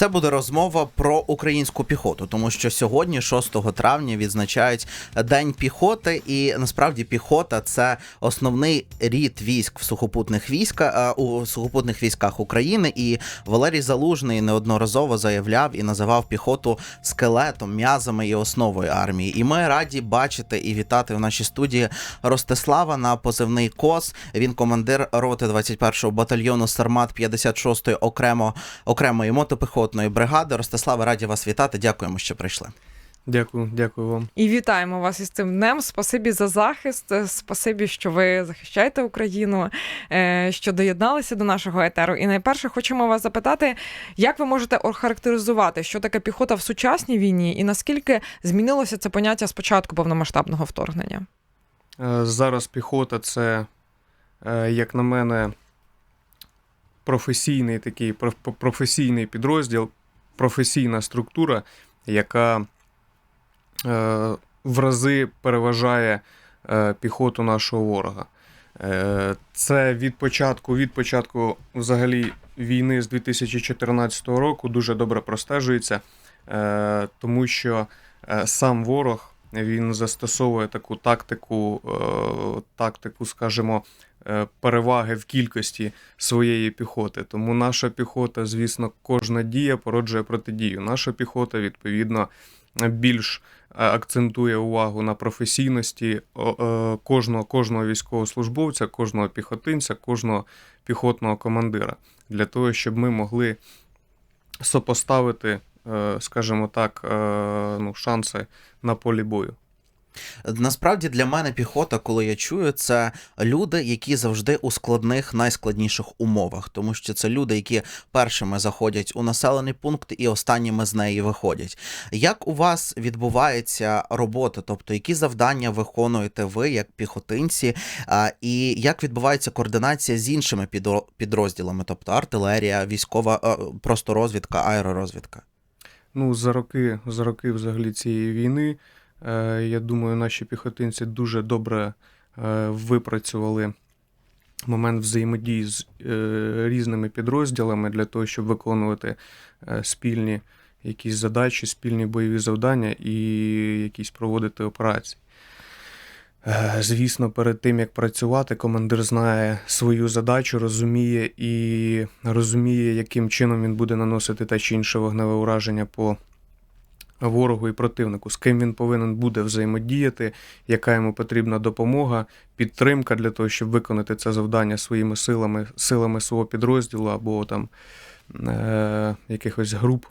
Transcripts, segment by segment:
Це буде розмова про українську піхоту, тому що сьогодні, 6 травня, відзначають День піхоти, і насправді піхота це основний рід військ в сухопутних військах у сухопутних військах України. І Валерій Залужний неодноразово заявляв і називав піхоту скелетом, м'язами і основою армії. І ми раді бачити і вітати в нашій студії Ростислава на позивний КОС. Він командир роти 21-го батальйону Сармат 56-ї окремо окремої мотопіхотної бригади. Ростиславе, раді вас вітати. Дякуємо, що прийшли. Дякую, дякую вам. І вітаємо вас із цим днем. Спасибі за захист. Спасибі, що ви захищаєте Україну, е, що доєдналися до нашого етеру. І найперше хочемо вас запитати, як ви можете охарактеризувати, що таке піхота в сучасній війні, і наскільки змінилося це поняття з початку повномасштабного вторгнення? Е, Зараз піхота це, е, як на мене, професійний такий проф- професійний підрозділ, професійна структура, яка е, в рази переважає е, піхоту нашого ворога. Е, Це від початку, від початку взагалі війни з 2014 року дуже добре простежується, е, тому що е, сам ворог він застосовує таку тактику, е, тактику, скажімо, переваги в кількості своєї піхоти. Тому наша піхота, звісно, кожна дія породжує протидію. Наша піхота, відповідно, більш е, акцентує увагу на професійності е, кожного, кожного військовослужбовця, кожного піхотинця, кожного піхотного командира, для того, щоб ми могли сопоставити, е, скажімо так, е, ну, шанси на полі бою. Насправді для мене піхота, коли я чую, це люди, які завжди у складних, найскладніших умовах, тому що це люди, які першими заходять у населений пункт і останніми з неї виходять. Як у вас відбувається робота? Тобто, які завдання виконуєте ви як піхотинці, і як відбувається координація з іншими підрозділами, тобто артилерія, військова, просто розвідка, аеророзвідка? Ну, за роки, за роки взагалі цієї війни, е, я думаю, наші піхотинці дуже добре е, випрацювали момент взаємодії з е, різними підрозділами для того, щоб виконувати е, спільні якісь задачі, спільні бойові завдання і якісь проводити операції. Е, Звісно, перед тим як працювати, командир знає свою задачу, розуміє і розуміє, яким чином він буде наносити те чи інше вогневе ураження по ворогу і противнику, з ким він повинен буде взаємодіяти, яка йому потрібна допомога, підтримка для того, щоб виконати це завдання своїми силами, силами свого підрозділу або там е, якихось груп.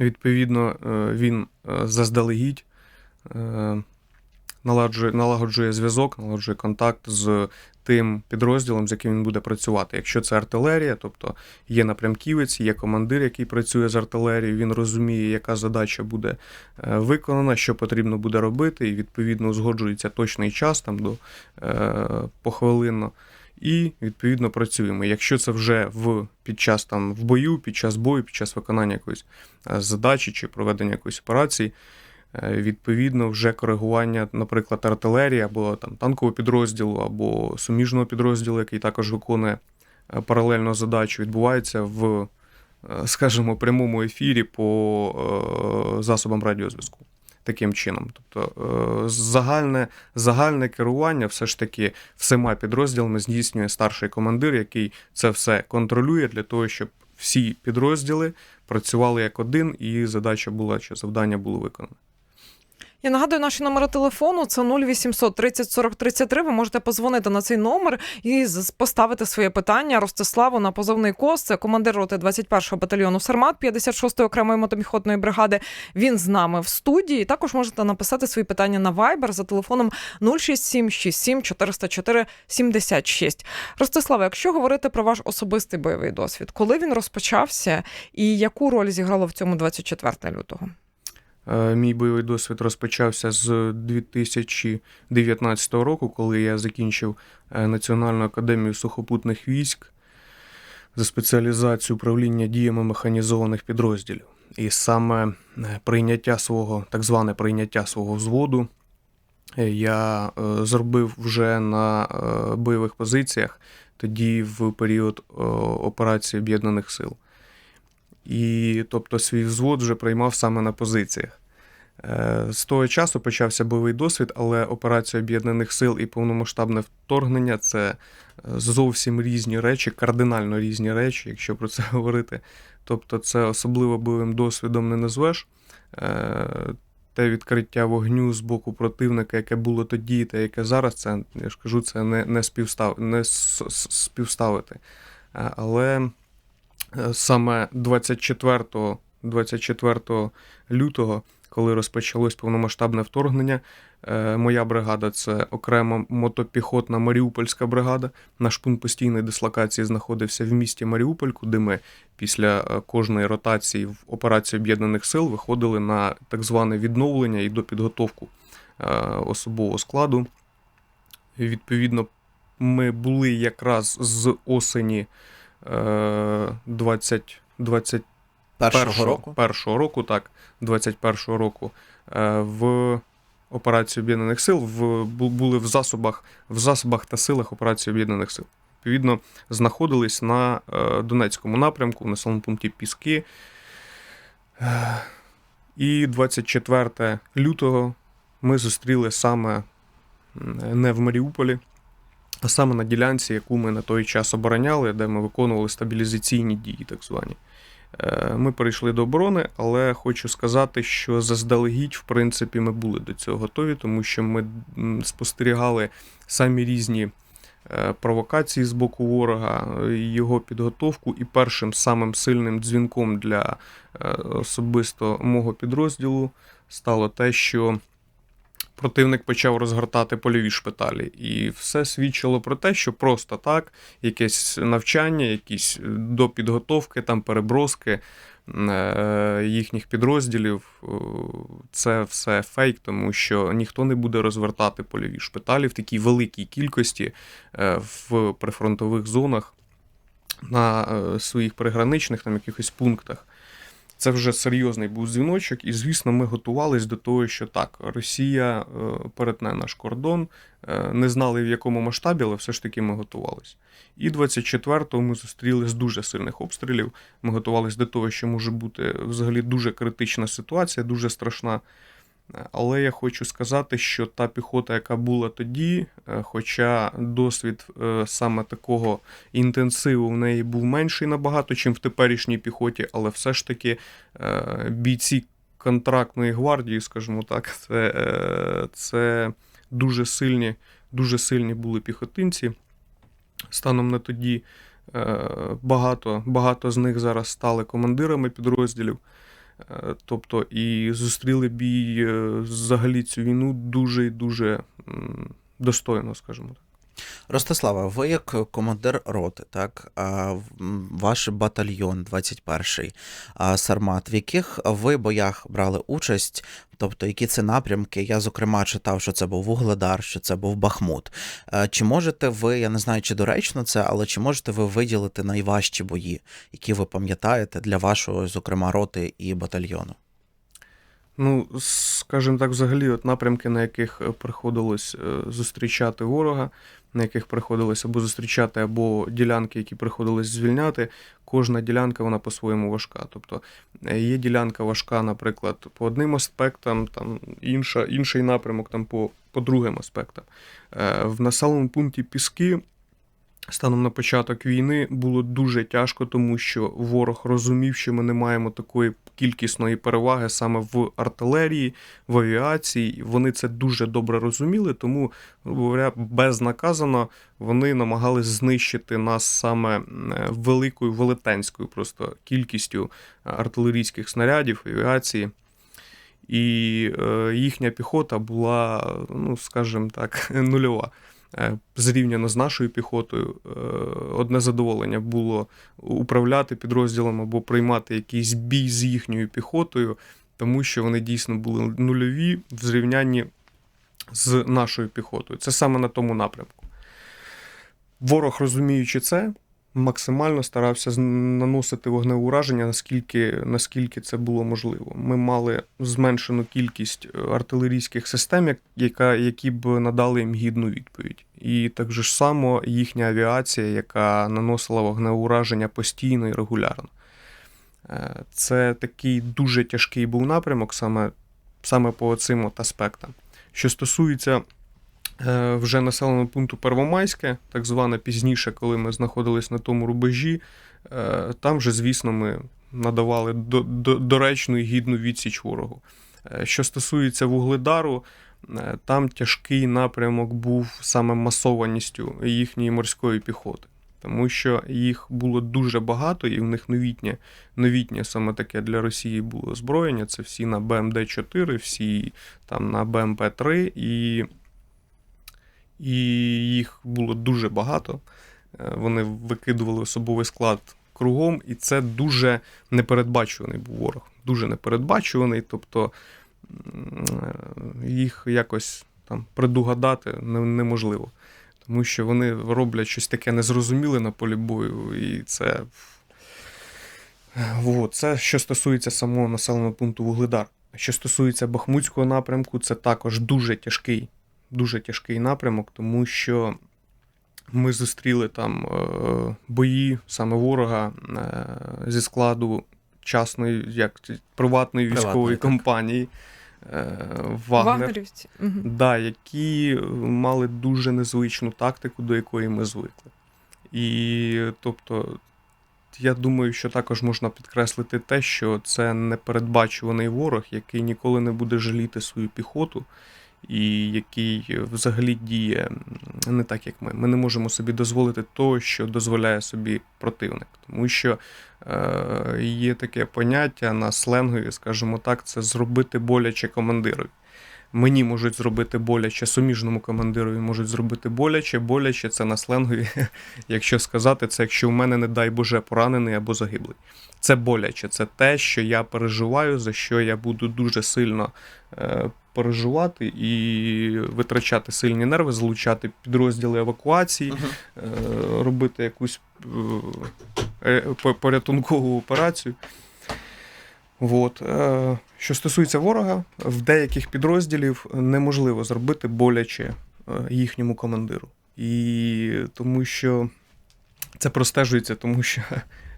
Відповідно, е, він е, заздалегідь. Е, наладжує, налагоджує зв'язок, налагоджує контакт з тим підрозділом, з яким він буде працювати. Якщо це артилерія, тобто є напрямківець, є командир, який працює з артилерією, він розуміє, яка задача буде е, виконана, що потрібно буде робити, і відповідно узгоджується точний час там до е, похвилинно. І відповідно працюємо. Якщо це вже в під час там в бою, під час бою, під час виконання якоїсь е, задачі чи проведення якоїсь операції, відповідно, вже коригування, наприклад, артилерії або там танкового підрозділу, або суміжного підрозділу, який також виконує е, паралельно задачу, відбувається в, е, скажімо, прямому ефірі по е, засобам радіозв'язку. Таким чином, тобто е, загальне, загальне керування все ж таки всіма підрозділами здійснює старший командир, який це все контролює для того, щоб всі підрозділи працювали як один, і задача була чи завдання було виконане. Я нагадую наші номери телефону. Це 0800 30 40 33. Ви можете позвонити на цей номер і поставити своє питання Ростиславу на позовний кос. Це командир роти 21-го батальйону Сармат 56-ї окремої мотоміхотної бригади. Він з нами в студії. Також можете написати свої питання на Viber за телефоном 067 67 404 76. Ростиславе, якщо говорити про ваш особистий бойовий досвід, коли він розпочався і яку роль зіграло в цьому 24 лютого? Е, Мій бойовий досвід розпочався з 2019 року, коли я закінчив е, Національну академію сухопутних військ за спеціалізацію управління діями механізованих підрозділів. І саме е, прийняття свого, так зване прийняття свого взводу, я зробив вже на бойових позиціях, тоді в період операції Об'єднаних сил. І тобто свій взвод вже приймав саме на позиціях. Е, З того часу почався бойовий досвід, але операція Об'єднаних Сил і повномасштабне вторгнення це е, зовсім різні речі, кардинально різні речі, якщо про це говорити. Тобто, це особливо бойовим досвідом не назвеш. Е, Те відкриття вогню з боку противника, яке було тоді, та яке зараз, це я ж кажу, це не, не, співстав, не співставити. Але саме 24, 24 лютого, коли розпочалось повномасштабне вторгнення, е, моя бригада це окрема мотопіхотна Маріупольська бригада. Наш пункт постійної дислокації знаходився в місті Маріуполь, куди ми після е, кожної ротації в операції Об'єднаних Сил виходили на так зване відновлення і допідготовку е, особового складу. Відповідно, ми були якраз з осені е, 20, 20 Першого року. першого року, так, 21-го року е, в операції Об'єднаних Сил в, були в засобах, в засобах та силах операції Об'єднаних Сил. Відповідно, знаходились на е, Донецькому напрямку, в населеному пункті Піски. Е, І 24 лютого ми зустріли саме не в Маріуполі, а саме на ділянці, яку ми на той час обороняли, де ми виконували стабілізаційні дії, так звані. Е, Ми перейшли до оборони, але хочу сказати, що заздалегідь, в принципі, ми були до цього готові, тому що ми спостерігали самі різні е, провокації з боку ворога, е, його підготовку, і першим самим сильним дзвінком для особисто мого підрозділу стало те, що противник почав розгортати польові шпиталі. І все свідчило про те, що просто так, якесь навчання, якісь допідготовки, там переброски е, їхніх підрозділів, е, це все фейк, тому що ніхто не буде розвертати польові шпиталі в такій великій кількості е, в прифронтових зонах на е, своїх приграничних там якихось пунктах. Це вже серйозний був дзвіночок, і звісно, ми готувалися до того, що так, Росія е, перетне наш кордон. Е, Не знали в якому масштабі, але все ж таки ми готувалися. І 24-го ми зустріли з дуже сильних обстрілів. Ми готувалися до того, що може бути взагалі дуже критична ситуація, дуже страшна. Але я хочу сказати, що та піхота, яка була тоді, е, хоча досвід е, саме такого інтенсиву в неї був менший набагато, чим в теперішній піхоті, але все ж таки е, бійці контрактної гвардії, скажімо так, це, це дуже сильні, дуже сильні були піхотинці. Станом на тоді багато, багато з них зараз стали командирами підрозділів. Е, Тобто і зустріли бій е, взагалі цю війну дуже і дуже достойно, скажімо так. Ростислава, ви як командир роти, так, ваш батальйон 21-й а, Сармат, в яких ви боях брали участь, тобто які це напрямки? Я, зокрема, читав, що це був Вугледар, що це був Бахмут. Чи можете ви, я не знаю, чи доречно це, але чи можете ви виділити найважчі бої, які ви пам'ятаєте для вашого, зокрема, роти і батальйону? Ну, скажімо так, взагалі, от напрямки, на яких е, приходилось е, зустрічати ворога, на яких приходилось або зустрічати, або ділянки, які приходилось звільняти, кожна ділянка вона по-своєму важка. Тобто е, є ділянка важка, наприклад, по одним аспектам, там інша, інший напрямок там по, по другим аспектам. Е, В населеному пункті Піски. Станом на початок війни було дуже тяжко, тому що ворог розумів, що ми не маємо такої кількісної переваги саме в артилерії, в авіації. Вони це дуже добре розуміли, тому, говоря, безнаказано вони намагались знищити нас саме е, великою велетенською просто кількістю артилерійських снарядів, авіації. І е, їхня піхота була, ну скажімо так, нульова. Е, Зрівняно з нашою піхотою, е, одне задоволення було управляти підрозділом або приймати якийсь бій з їхньою піхотою, тому що вони дійсно були нульові в зрівнянні з нашою піхотою. Це саме на тому напрямку. Ворог, розуміючи це, максимально старався наносити вогневе ураження, наскільки, наскільки це було можливо. Ми мали зменшену кількість е, артилерійських систем, яка, які б надали їм гідну відповідь. І так же ж само їхня авіація, яка наносила вогневе ураження постійно і регулярно. Е, Це такий дуже тяжкий був напрямок саме, саме по цим от аспектам. Що стосується вже населеного пункту Первомайське, так зване пізніше, коли ми знаходились на тому рубежі, е, там вже, звісно, ми надавали до, до, доречну і гідну відсіч ворогу. Е, Що стосується вугледару, е, там тяжкий напрямок був саме масованістю їхньої морської піхоти. Тому що їх було дуже багато, і в них новітнє, новітнє саме таке для Росії було озброєння. Це всі на БМД-4, всі там на БМП-3, і, і їх було дуже багато. Е, Вони викидували особовий склад кругом, і це дуже непередбачуваний був ворог. Дуже непередбачуваний. Тобто їх якось там предугадати неможливо. Тому що вони роблять щось таке незрозуміле на полі бою, і це. Вот, це що стосується самого населеного пункту Вугледар. Що стосується Бахмутського напрямку, це також дуже тяжкий, дуже тяжкий напрямок, тому що ми зустріли там е, бої саме ворога е, зі складу частної, як приватної військової Приватної, компанії е, Вагнер. Вагнерівці. Да, які мали дуже незвичну тактику, до якої ми звикли. І тобто, я думаю, що також можна підкреслити те, що це непередбачуваний ворог, який ніколи не буде жаліти свою піхоту, і який взагалі діє не так, як ми. Ми не можемо собі дозволити того, що дозволяє собі противник. Тому що е, є таке поняття на сленгові, скажімо так, це зробити боляче командирові. Мені можуть зробити боляче, суміжному командирові можуть зробити боляче. Боляче це на сленгові, якщо сказати, це якщо в мене, не дай Боже, поранений або загиблий. Це боляче, це те, що я переживаю, за що я буду дуже сильно е, переживати і витрачати сильні нерви, залучати підрозділи евакуації, е, робити якусь е, порятункову операцію. От. Що стосується ворога, в деяких підрозділів неможливо зробити боляче їхньому командиру. І тому що це простежується, тому що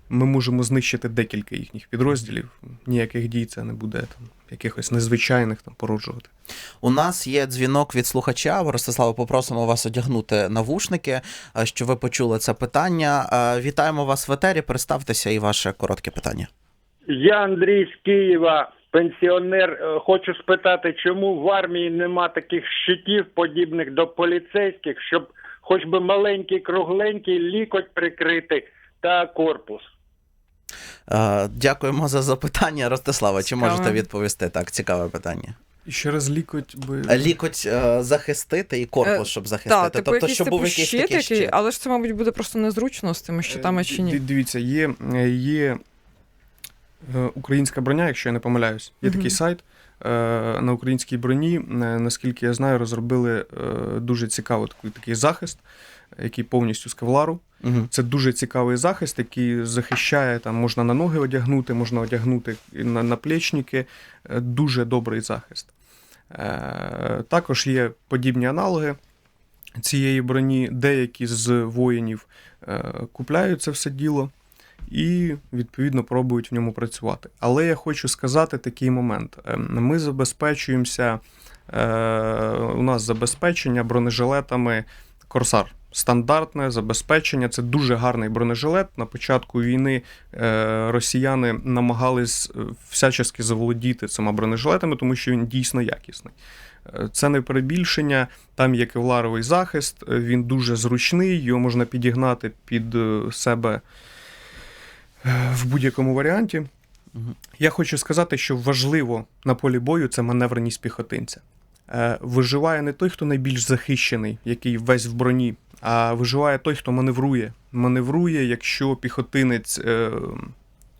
ми можемо знищити декілька їхніх підрозділів. Ніяких дій це не буде там, якихось незвичайних там породжувати. У нас є дзвінок від слухача. Ростислава, попросимо вас одягнути навушники, е, що ви почули це питання. Е, Вітаємо вас в етері. Представтеся і ваше коротке питання. Я Андрій з Києва, пенсіонер. Е, Хочу спитати, чому в армії нема таких щитів, подібних до поліцейських, щоб хоч би маленький, кругленький лікоть прикрити та корпус. Е, Дякуємо за запитання. Ростислава, чи Цікаве. можете відповісти? Так, цікаве питання. І ще раз лікоть би. Е, Лікоть е, захистити і корпус, Е, щоб захистити. Так, типу, тобто, щоб типу, був якийсь щит, такий щит. але ж це, мабуть, буде просто незручно з тими щитами чи Ді- ні. Дивіться, є, є е, українська броня, якщо я не помиляюсь. Є Мгм. такий сайт. е, На українській броні, е, наскільки я знаю, розробили е, дуже цікавий такий, такий захист, який повністю з кевлару. Мгм. Це дуже цікавий захист, який захищає, там можна на ноги одягнути, можна одягнути на наплічники. Е, Дуже добрий захист. Е, Також є подібні аналоги цієї броні. Деякі з воїнів е, купляють це все діло і, відповідно, пробують в ньому працювати. Але я хочу сказати такий момент: Е, ми забезпечуємося, е, у нас забезпечення бронежилетами Корсар. Стандартне забезпечення це дуже гарний бронежилет. На початку війни е, росіяни намагались е, всячески заволодіти цими бронежилетами, тому що він дійсно якісний. Е, Це не перебільшення. Там є кевларовий захист, він дуже зручний, його можна підігнати під себе в будь-якому варіанті. Я хочу сказати, що важливо на полі бою це маневреність піхотинця. Виживає не той, хто найбільш захищений, який весь в броні, а виживає той, хто маневрує. Маневрує, якщо піхотинець е,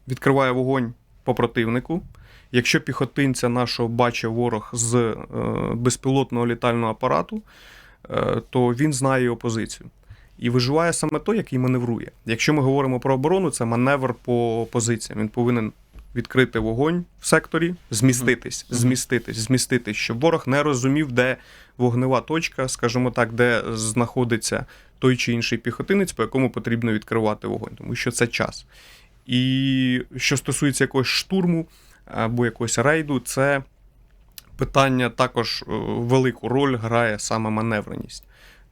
відкриває вогонь по противнику. Якщо піхотинця нашого бачить ворог з е, безпілотного літального апарату, е, то він знає його позицію. І виживає саме той, який маневрує. Якщо ми говоримо про оборону, це маневр по позиціям. Він повинен відкрити вогонь в секторі, зміститись, зміститись, зміститись, щоб ворог не розумів, де вогнева точка, скажімо так, де знаходиться той чи інший піхотинець, по якому потрібно відкривати вогонь, тому що це час. І що стосується якогось штурму або якогось рейду, це питання також е, велику роль грає саме маневреність.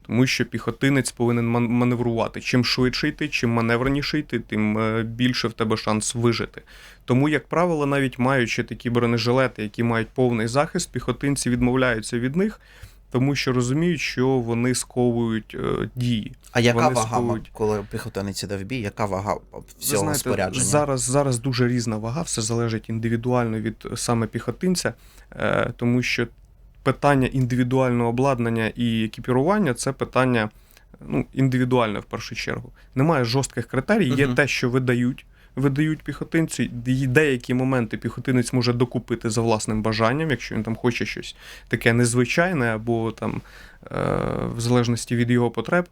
Тому що піхотинець повинен маневрувати. Чим швидше йти, чим маневреніше йти, тим е, більше в тебе шанс вижити. Тому, як правило, навіть маючи такі бронежилети, які мають повний захист, піхотинці відмовляються від них, тому що розуміють, що вони сковують е, дії. А яка Вони вага, сковують. коли піхотинець іде в бій, яка вага всього знаєте, спорядження? Зараз, зараз дуже різна вага, все залежить індивідуально від е, саме піхотинця, е, тому що питання індивідуального обладнання і екіпірування це питання ну, індивідуальне в першу чергу. Немає жорстких критерій, є Мгм. те, що видають. Видають піхотинцю, і деякі моменти піхотинець може докупити за власним бажанням, якщо він там хоче щось таке незвичайне, або там е, в залежності від його потреб.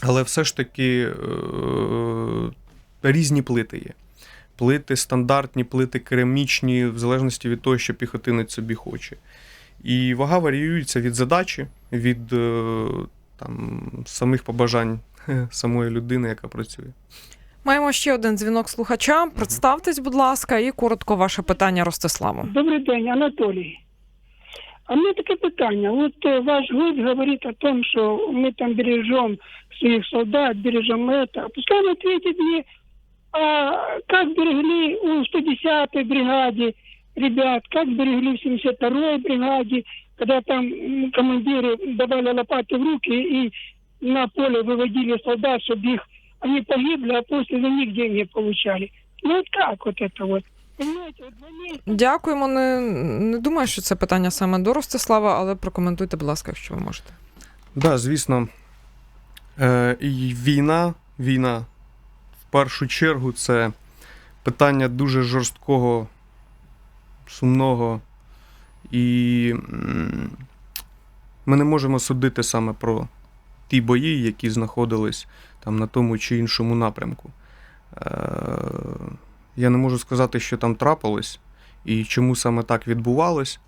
Але все ж таки е, різні плити є. Плити стандартні, плити керамічні, в залежності від того, що піхотинець собі хоче. І вага варіюється від задачі, від е, там, самих побажань самої людини, яка працює. Маємо ще один дзвінок слухача. Представтесь, будь ласка, і коротко ваше питання Ростиславу. Добрий день, Анатолій. А в мене таке питання. От е, ваш гость говорить о том, що ми там бережем своїх солдат, бережем это. Пускай он ответит мне, а как берегли у 110-й бригаде ребят, как берегли в 72-й бригаде, когда там м, командиры давали лопаты в руки и на поле выводили солдат, чтобы их они погибли, а после за них деньги получали. Ну вот как вот это вот? Понимаете, вот два месяца Дякуємо. Не, не думаю, що це питання саме до Ростислава, але прокоментуйте, будь ласка, якщо ви можете. Да, звісно, е, і війна, війна в першу чергу це питання дуже жорсткого, сумного. І ми не можемо судити саме про ті бої, які знаходились там на тому чи іншому напрямку. Е, я не можу сказати, що там трапилось і чому саме так відбувалось.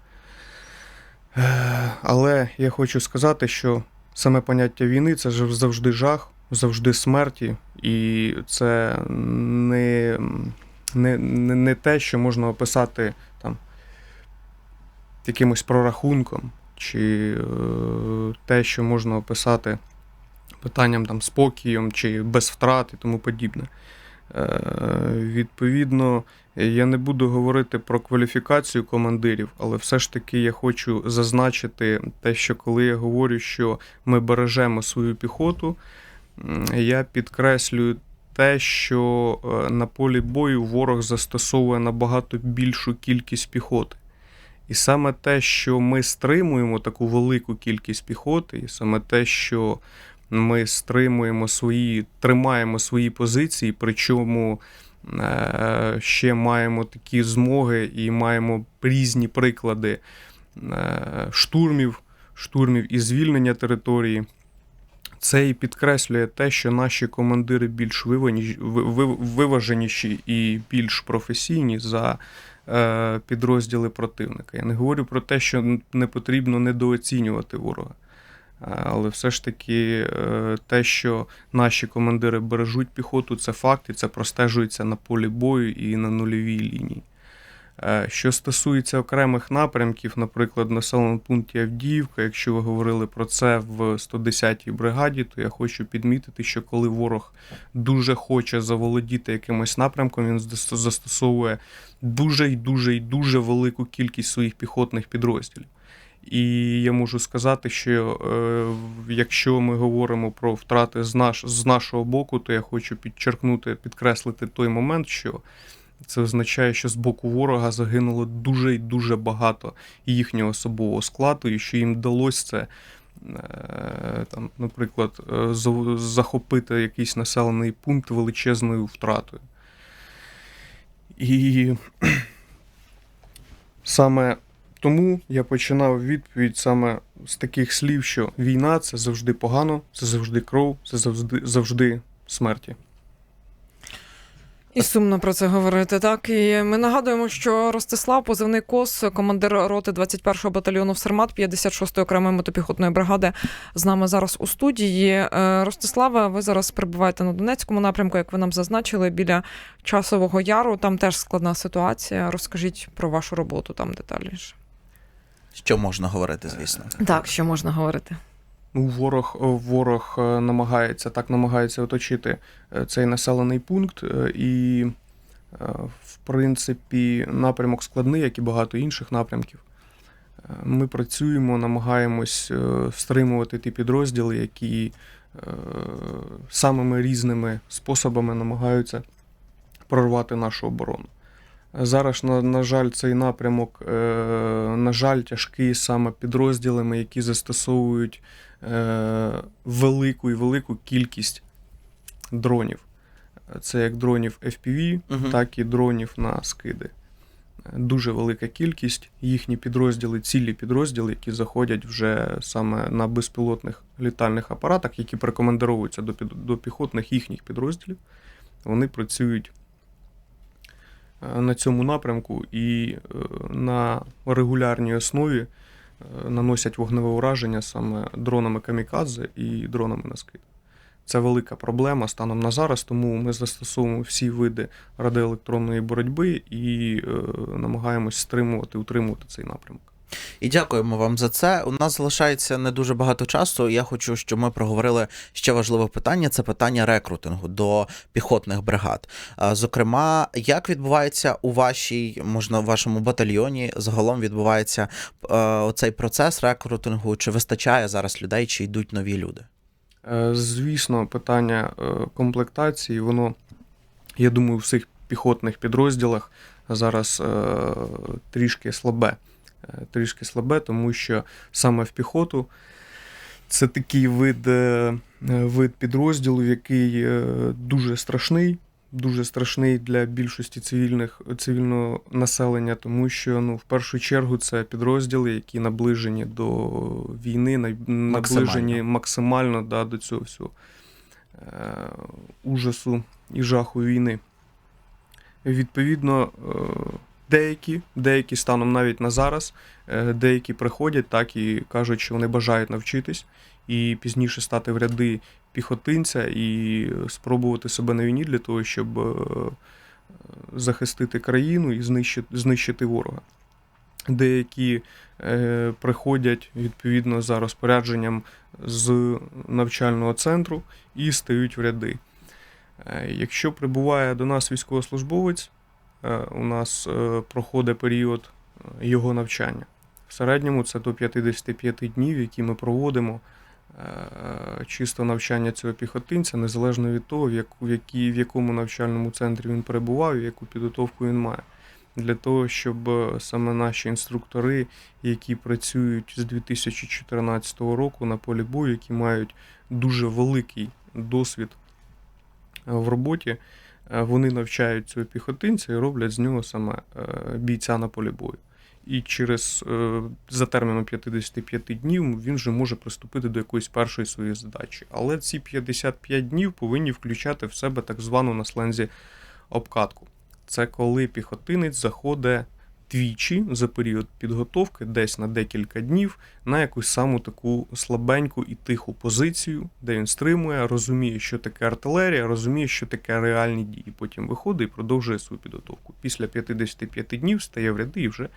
Е, Але я хочу сказати, що саме поняття війни це завжди жах, завжди смерті, і це не, не, не, не те, що можна описати якимось прорахунком, чи е, те, що можна описати питанням там спокієм чи без втрат і тому подібне. Е, Відповідно, я не буду говорити про кваліфікацію командирів, але все ж таки я хочу зазначити те, що коли я говорю, що ми бережемо свою піхоту, я підкреслюю те, що е, на полі бою ворог застосовує набагато більшу кількість піхоти. І саме те, що ми стримуємо таку велику кількість піхоти, і саме те, що ми стримуємо свої, тримаємо свої позиції, причому е, ще маємо такі змоги і маємо різні приклади е, штурмів, штурмів і звільнення території. Це і підкреслює те, що наші командири більш виваженіші і більш професійні за підрозділи противника. Я не говорю про те, що не потрібно недооцінювати ворога. Е, Але все ж таки е, те, що наші командири бережуть піхоту, це факт, і це простежується на полі бою і на нульовій лінії. Е, Що стосується окремих напрямків, наприклад, населеному пункті Авдіївка, якщо ви говорили про це в 110-й бригаді, то я хочу підмітити, що коли ворог дуже хоче заволодіти якимось напрямком, він застосовує дуже й дуже й дуже велику кількість своїх піхотних підрозділів. І я можу сказати, що е, якщо ми говоримо про втрати з, наш, з нашого боку, то я хочу підчеркнути, підкреслити той момент, що це означає, що з боку ворога загинуло дуже і дуже багато їхнього особового складу, і що їм вдалося це, е, там, наприклад, е, захопити якийсь населений пункт величезною втратою. І саме тому я починав відповідь саме з таких слів, що війна це завжди погано, це завжди кров, це завжди, завжди смерті. І сумно про це говорити. Так і ми нагадуємо, що Ростислав, позивний кос, командир роти 21-го батальйону Всермат 56-ї окремої мотопіхотної бригади, з нами зараз у студії. Е, Ростиславе, ви зараз перебуваєте на Донецькому напрямку, як ви нам зазначили, біля часового яру. Там теж складна ситуація. Розкажіть про вашу роботу там детальніше. Що можна говорити, звісно. Так, що можна говорити? Ну, ворог, ворог е, намагається так намагається оточити е, цей населений пункт, е, і, е, в принципі, напрямок складний, як і багато інших напрямків. Е, Ми працюємо, намагаємось е, стримувати ті підрозділи, які е, самими різними способами намагаються прорвати нашу оборону. Зараз, на, на жаль, цей напрямок, е, на жаль, тяжкий саме підрозділами, які застосовують е, велику і велику кількість дронів. Це як дронів FPV, Мгм. так і дронів на скиди. Дуже велика кількість. Їхні підрозділи, цілі підрозділи, які заходять вже саме на безпілотних літальних апаратах, які прикомандировуються до, до піхотних їхніх підрозділів. Вони працюють на цьому напрямку і е, на регулярній основі е, наносять вогневе ураження саме дронами камікадзе і дронами на скид. Це велика проблема станом на зараз, тому ми застосовуємо всі види радіоелектронної боротьби і е, намагаємось стримувати, утримувати цей напрямок. І дякуємо вам за це. У нас залишається не дуже багато часу. Я хочу, щоб ми проговорили ще важливе питання: це питання рекрутингу до піхотних бригад. Зокрема, як відбувається у вашій, можна в вашому батальйоні, загалом відбувається е, оцей процес рекрутингу? Чи вистачає зараз людей, чи йдуть нові люди? Е, Звісно, питання е, комплектації, воно, я думаю, в всіх піхотних підрозділах зараз трішки слабе. Трішки слабе, тому що саме в піхоту це такий вид, е, вид підрозділу, який е, дуже страшний, дуже страшний для більшості цивільних, цивільного населення, тому що ну, в першу чергу це підрозділи, які наближені до війни, наближені максимально да, до цього всього е, ужасу і жаху війни. Відповідно, е, деякі, деякі станом навіть на зараз, е, деякі приходять так і кажуть, що вони бажають навчитись і пізніше стати в ряди піхотинця і спробувати себе на війні для того, щоб е, захистити країну і знищити, знищити ворога. Деякі е, приходять відповідно за розпорядженням з навчального центру і стають в ряди. Е, Якщо прибуває до нас військовослужбовець, е, у нас е, проходить період е, його навчання. В середньому це до 55 днів, які ми проводимо е, чисто навчання цього піхотинця, незалежно від того, в, якій, в якому навчальному центрі він перебував і яку підготовку він має. Для того, щоб е, саме наші інструктори, які працюють з 2014 року на полі бою, які мають дуже великий досвід е, в роботі, е, вони навчають цього піхотинця і роблять з нього саме е, бійця на полі бою. І через е, за терміном 55 днів він вже може приступити до якоїсь першої своєї задачі. Але ці 55 днів повинні включати в себе так звану на слензі обкатку. Це коли піхотинець заходить двічі за період підготовки, десь на декілька днів, на якусь саму таку слабеньку і тиху позицію, де він стримує, розуміє, що таке артилерія, розуміє, що таке реальні дії. Потім виходить і продовжує свою підготовку. Після 55 днів стає в ряди і вже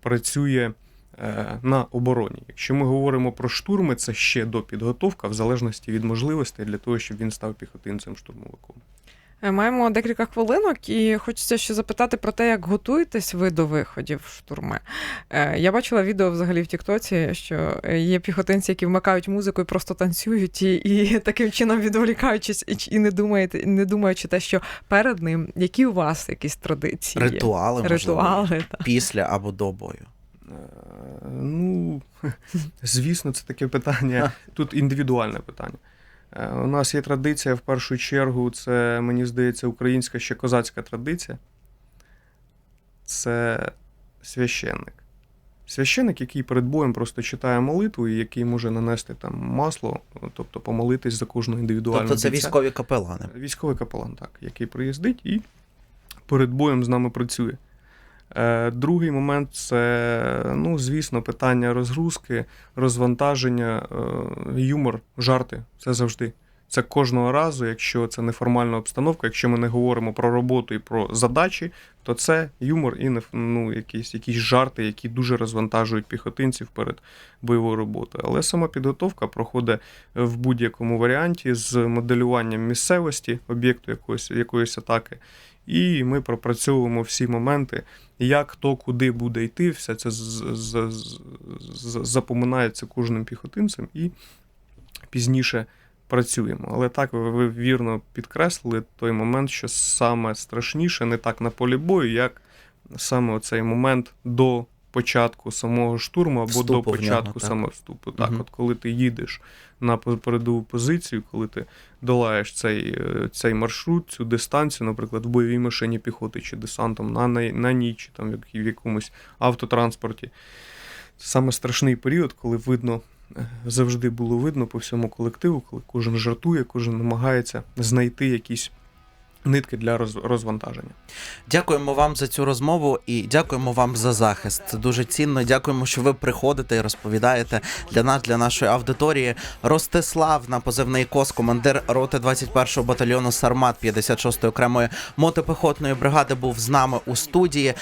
працює е, на обороні. Якщо ми говоримо про штурми, це ще до підготовка, в залежності від можливостей для того, щоб він став піхотинцем штурмовиком. Е, Маємо декілька хвилинок, і хочеться ще запитати про те, як готуєтесь ви до виходів в штурми. Е, Я бачила відео взагалі в Тіктоці, що е, є піхотинці, які вмикають музику і просто танцюють, і, і таким чином відволікаючись, і- не думаєте, не думаючи те, що перед ним, які у вас якісь традиції? є? Ритуали, можливо, Ритуали, так. після або до бою. Ну, звісно, це таке питання. Тут індивідуальне питання. Е, У нас є традиція, в першу чергу, це, мені здається, українська ще козацька традиція. Це священник. Священник, який перед боєм просто читає молитву, і який може нанести там масло, тобто помолитись за кожного індивідуального Тобто це бійця. військові капелани. Військовий капелан, так, який приїздить і перед боєм з нами працює. Е, Другий момент це, ну, звісно, питання розгрузки, розвантаження, е, юмор, жарти. Це завжди. Це кожного разу, якщо це неформальна обстановка, якщо ми не говоримо про роботу і про задачі, то це юмор і ну, якісь, якісь жарти, які дуже розвантажують піхотинців перед бойовою роботою. Але сама підготовка проходить в будь-якому варіанті з моделюванням місцевості, об'єкту якоїсь, якоїсь атаки. І ми пропрацьовуємо всі моменти, як хто куди буде йти, все це запоминається кожним піхотинцем і пізніше працюємо. Але так ви вірно підкреслили той момент, що саме страшніше не так на полі бою, як саме цей момент до початку самого штурму або Вступу до в нього, початку так. вступу. Так, Мгм. от коли ти їдеш на пе- передову позицію, коли ти долаєш цей, е, цей маршрут, цю дистанцію, наприклад, в бойовій машині піхоти чи десантом на, на, на ніч, чи там в якомусь автотранспорті. Це саме страшний період, коли видно, е, завжди було видно по всьому колективу, коли кожен жартує, кожен намагається знайти якісь нитки для роз- розвантаження. Дякуємо вам за цю розмову і дякуємо вам за захист. Це дуже цінно. Дякуємо, що ви приходите і розповідаєте для нас, для нашої аудиторії. Ростислав на позивний кос, командир роти 21-го батальйону Сармат 56-ї окремої мотопехотної бригади, був з нами у студії.